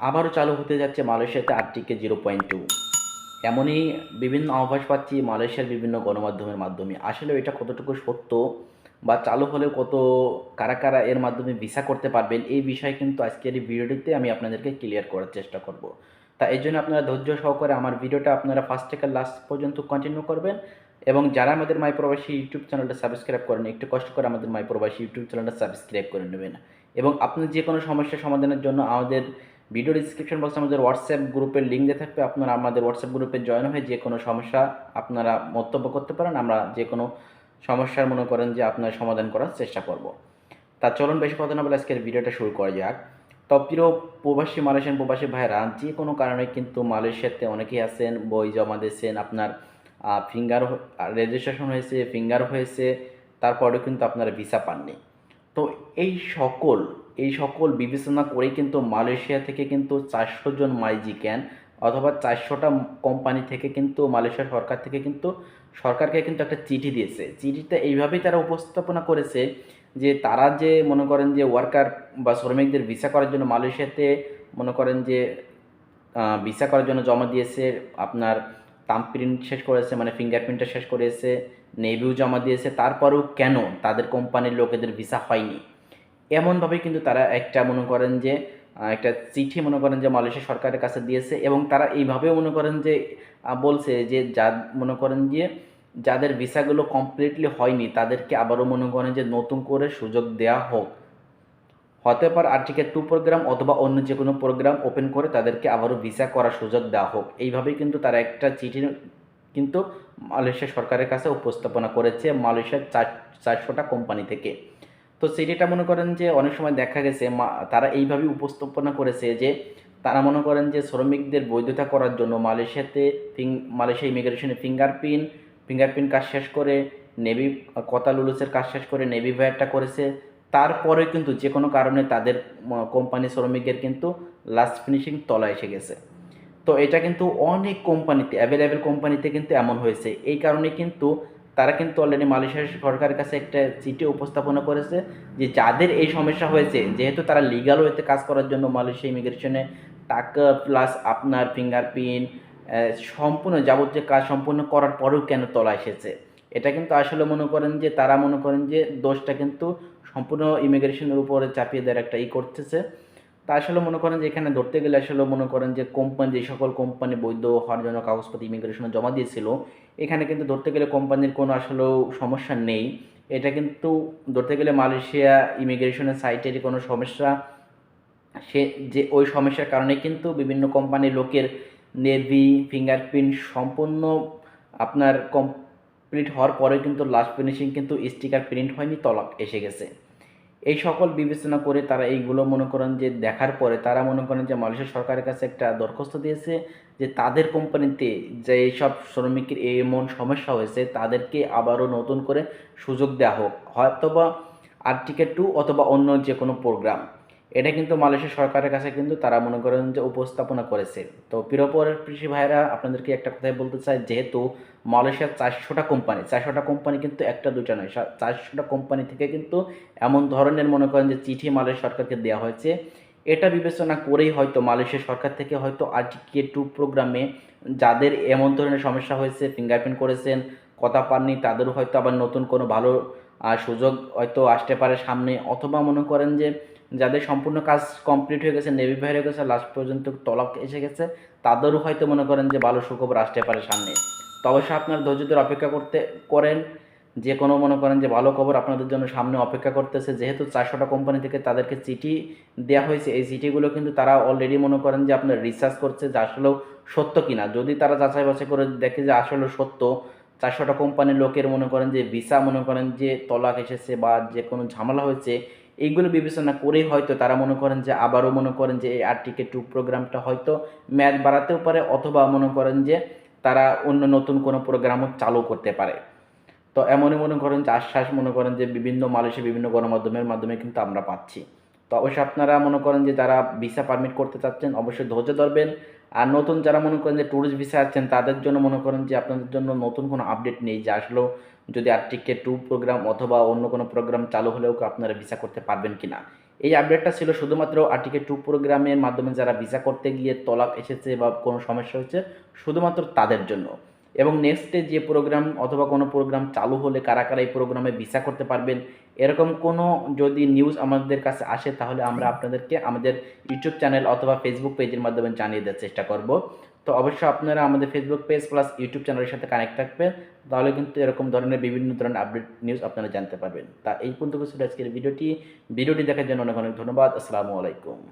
আবারও চালু হতে যাচ্ছে মালয়েশিয়াতে আরটিকে জিরো পয়েন্ট টু। এমনই বিভিন্ন আভাস পাচ্ছি মালয়েশিয়ার বিভিন্ন গণমাধ্যমের মাধ্যমে। আসলে এটা কতটুকু সত্য বা চালু হলেও কত, কারা কারা এর মাধ্যমে ভিসা করতে পারবেন, এই বিষয়ে কিন্তু আজকের এই ভিডিওটিতে আমি আপনাদেরকে ক্লিয়ার করার চেষ্টা করব। তা এই জন্য আপনারা ধৈর্য সহকারে আমার ভিডিওটা আপনারা ফার্স্ট থেকে লাস্ট পর্যন্ত কন্টিনিউ করবেন এবং যারা আমাদের মাই প্রবাসী ইউটিউব চ্যানেলটা সাবস্ক্রাইব করেন একটু কষ্ট করে আমাদের মাই প্রবাসী ইউটিউব চ্যানেলটা সাবস্ক্রাইব করে নেবেন। এবং আপনি যে কোনো সমস্যার সমাধানের জন্য আমাদের ভিডিও ডিসক্রিপশন বক্সে আমাদের হোয়াটসঅ্যাপ গ্রুপের লিঙ্ক দিয়ে থাকবে। আপনারা আমাদের হোয়াটসঅ্যাপ গ্রুপে জয়েন হয়ে যে কোনো সমস্যা আপনারা মন্তব্য করতে পারেন। আমরা যে কোনো সমস্যার মনে করেন যে আপনার সমাধান করার চেষ্টা করব। তা চলুন বেশি কথা না বলে আজকের ভিডিওটা শুরু করা যাক। তো প্রিয় প্রবাসী, মালয়েশিয়ান প্রবাসী ভাইরা যে কোনো কারণে কিন্তু মালয়েশিয়াতে অনেকেই আছেন, বই জমা দিয়েছেন, আপনার ফিঙ্গার রেজিস্ট্রেশন হয়েছে ফিঙ্গার হয়েছে, তারপরেও কিন্তু আপনারা ভিসা পাননি। তো এই সকল এই সকল বিবেচনা করেই কিন্তু মালয়েশিয়া থেকে কিন্তু চারশো জন মাইজি ক্যান অথবা চারশোটা কোম্পানি থেকে কিন্তু মালয়েশিয়া সরকার থেকে কিন্তু সরকারকে কিন্তু একটা চিঠি দিয়েছে। চিঠিটা এইভাবেই তারা উপস্থাপনা করেছে যে তারা যে মনে করেন যে ওয়ার্কার বা শ্রমিকদের ভিসা করার জন্য মালয়েশিয়াতে মনে করেন যে ভিসা করার জন্য জমা দিয়েছে, আপনার তাম প্রিন্ট শেষ করেছে মানে ফিঙ্গারপ্রিন্টটা শেষ করেছে নেভিউ জমা দিয়েছে, তারপরেও কেন তাদের কোম্পানির লোকেদের ভিসা হয়নি? এমনভাবেই কিন্তু তারা একটা মনে করেন যে একটা চিঠি মনে করেন যে মালয়েশিয়া সরকারের কাছে দিয়েছে এবং তারা এইভাবে মনে করেন যে বলছে যে যা মনে করেন যে যাদের ভিসাগুলো কমপ্লিটলি হয়নি তাদেরকে আবারও মনে করেন যে নতুন করে সুযোগ দেওয়া হোক। হতে পারে আর্টিকেল টু প্রোগ্রাম অথবা অন্য যে কোনো প্রোগ্রাম ওপেন করে তাদেরকে আবারও ভিসা করার সুযোগ দেওয়া হোক। এইভাবেই কিন্তু তারা একটা চিঠি কিন্তু মালয়েশিয়া সরকারের কাছে উপস্থাপনা করেছে মালয়েশিয়ার চার, চারশোটা কোম্পানি থেকে। তো সেটা মনে করেন যে অনেক সময় দেখা গেছে তারা এইভাবে উপস্থাপনা করেছে যে তারা মনে করেন যে শ্রমিকদের বৈধতা করার জন্য মালয়েশিয়াতে ফিং, মালয়েশিয়া ইমিগ্রেশনে ফিঙ্গারপ্রিন্ট ফিঙ্গারপ্রিন্ট কাজ শেষ করে নেভি, কতালুলুসের কাজ শেষ করে নেভি ভায়ারটা করেছে। তারপরে কিন্তু যে কোনো কারণে তাদের কোম্পানি শ্রমিকদের কিন্তু লাস্ট ফিনিশিং তলা এসে গেছে। তো এটা কিন্তু অনেক কোম্পানিতে অ্যাভেলেবেল কোম্পানিতে কিন্তু এমন হয়েছে। এই কারণে কিন্তু তারা কিন্তু অলরেডি মালয়েশিয়ার সরকারের কাছে একটা চিঠি উপস্থাপনা করেছে যে যাদের এই সমস্যা হয়েছে, যেহেতু তারা লিগাল ওয়েতে কাজ করার জন্য মালয়েশিয়া ইমিগ্রেশনে টাকা প্লাস আপনার ফিঙ্গারপ্রিন্ট সম্পূর্ণ যাবতীয় কাজ সম্পূর্ণ করার পরেও কেন তলা এসেছে? এটা কিন্তু আসলে মনে করেন যে, তারা মনে করেন যে দোষটা কিন্তু সম্পূর্ণ ইমিগ্রেশনের উপরে চাপিয়ে দেওয়ার একটা ই করতেছে। তা আসলে মনে করেন যে এখানে ধরতে গেলে আসলে মনে করেন যে কোম্পানি যে সকল কোম্পানি বৈধ হওয়ার জন্য কাগজপত্র ইমিগ্রেশনে জমা দিয়েছিল, এখানে কিন্তু ধরতে গেলে কোম্পানির কোনো আসলেও সমস্যা নেই। এটা কিন্তু ধরতে গেলে মালয়েশিয়া ইমিগ্রেশনের সাইটেরই কোনো সমস্যা। সে যে ওই সমস্যার কারণে কিন্তু বিভিন্ন কোম্পানির লোকের নেভি ফিঙ্গারপ্রিন্ট সম্পূর্ণ আপনার কমপ্লিট হওয়ার পরে কিন্তু লাস্ট ফিনিশিং কিন্তু স্টিকার প্রিন্ট হয়নি তলক এসে গেছে। এই সকল বিবেচনা করে তারা এইগুলো মনে করেন যে দেখার পরে তারা মনে করেন যে মালয়েশিয়া সরকারের কাছে একটা দরখাস্ত দিয়েছে যে তাদের কোম্পানিতে যে সব শ্রমিকের এমন সমস্যা হয়েছে তাদেরকে আবারও নতুন করে সুযোগ দেওয়া হোক। হয়তোবা আর্টিকেল টু অথবা অন্য যে কোনো প্রোগ্রাম এটা কিন্তু মালয়েশিয়া সরকারের কাছে কিন্তু তারা মনে করেন যে উপস্থাপনা করেছে। তো প্রিয়পর কৃষি ভাইরা আপনাদেরকে একটা কথাই বলতে চাই, যেহেতু মালয়েশিয়ার চারশোটা কোম্পানি চারশোটা কোম্পানি কিন্তু একটা দুটা নয় চারশোটা কোম্পানি থেকে কিন্তু এমন ধরনের মনে করেন যে চিঠি মালয়েশিয়া সরকারকে দেওয়া হয়েছে। এটা বিবেচনা করেই হয়তো মালয়েশিয়া সরকার থেকে হয়তো আরটিকে টু প্রোগ্রামে যাদের এমন ধরনের সমস্যা হয়েছে ফিঙ্গারপ্রিন্ট করেছেন, কথা পাননি, তাদেরও হয়তো আবার নতুন কোনো ভালো সুযোগ হয়তো আসতে পারে সামনে, অথবা মনে করেন যে যাদের সম্পূর্ণ কাজ কমপ্লিট হয়ে গেছে নেভি বাইরে গেছে লাস্ট পর্যন্ত তলক এসে গেছে, তাদেরও হয়তো মনে করেন যে ভালো সুখবর আসতে পারে সামনে। তো অবশ্যই আপনার ধৈর্য ধরে অপেক্ষা করতে করেন, যে কোনো মনে করেন যে ভালো খবর আপনাদের জন্য সামনে অপেক্ষা করতেছে, যেহেতু চারশোটা কোম্পানি থেকে তাদেরকে চিঠি দেওয়া হয়েছে, এই চিঠিগুলো কিন্তু তারা অলরেডি মনে করেন যে আপনার রিসার্চ করছে যে আসলেও সত্য কিনা। যদি তারা যাচাই বাছাই করে দেখে যে আসলে সত্য, চারশোটা কোম্পানির লোকের মনে করেন যে ভিসা মনে করেন যে তলাক এসেছে বা যে কোনো ঝামেলা হয়েছে এইগুলো বিবেচনা করেই হয়তো তারা মনে করেন যে আবারও মনে করেন যে এই আরটিকে টু প্রোগ্রামটা হয়তো ম্যাচ বাড়াতেও পারে অথবা মনে করেন যে তারা অন্য নতুন কোনো প্রোগ্রামও চালু করতে পারে। তো এমনই মনে করেন যে আশ্বাস মনে করেন যে বিভিন্ন মালয়েশিয়া বিভিন্ন গণমাধ্যমের মাধ্যমে কিন্তু আমরা পাচ্ছি। তো অবশ্যই আপনারা মনে করেন যে যারা ভিসা পারমিট করতে চাচ্ছেন, অবশ্যই ধৈর্য ধরবেন। আর নতুন যারা মনে করেন যে ট্যুরিস্ট ভিসা আছেন, তাদের জন্য মনে করেন যে আপনাদের জন্য নতুন কোনো আপডেট নেই যে আসলেও যদি আর্টিকে টু প্রোগ্রাম অথবা অন্য কোনো প্রোগ্রাম চালু হলেও আপনারা ভিসা করতে পারবেন কি না এই আপডেটটা ছিল শুধুমাত্র আর্টিকেল টু প্রোগ্রামের মাধ্যমে যারা ভিসা করতে গিয়ে তলাক এসেছে বা কোনো সমস্যা হয়েছে, শুধুমাত্র তাদের জন্য। এবং নেক্সটে যে প্রোগ্রাম অথবা কোনো প্রোগ্রাম চালু হলে কারা কারা এই প্রোগ্রামে ভিসা করতে পারবেন, এরকম কোনো যদি নিউজ আমাদের কাছে আসে তাহলে আমরা আপনাদেরকে আমাদের ইউটিউব চ্যানেল অথবা ফেসবুক পেজের মাধ্যমে জানিয়ে দেওয়ার চেষ্টা করব। তো অবশ্যই আপনারা আমাদের ফেসবুক পেজ প্লাস ইউটিউব চ্যানেলের সাথে কানেক্ট থাকবেন, তাহলে কিন্তু এরকম ধরনের বিভিন্ন ধরনের আপডেট নিউজ আপনারা জানতে পারবেন। তা এই পর্যন্ত আজকের ভিডিওটি ভিডিওটি দেখার জন্য অনেক অনেক ধন্যবাদ, আসসালামু আলাইকুম।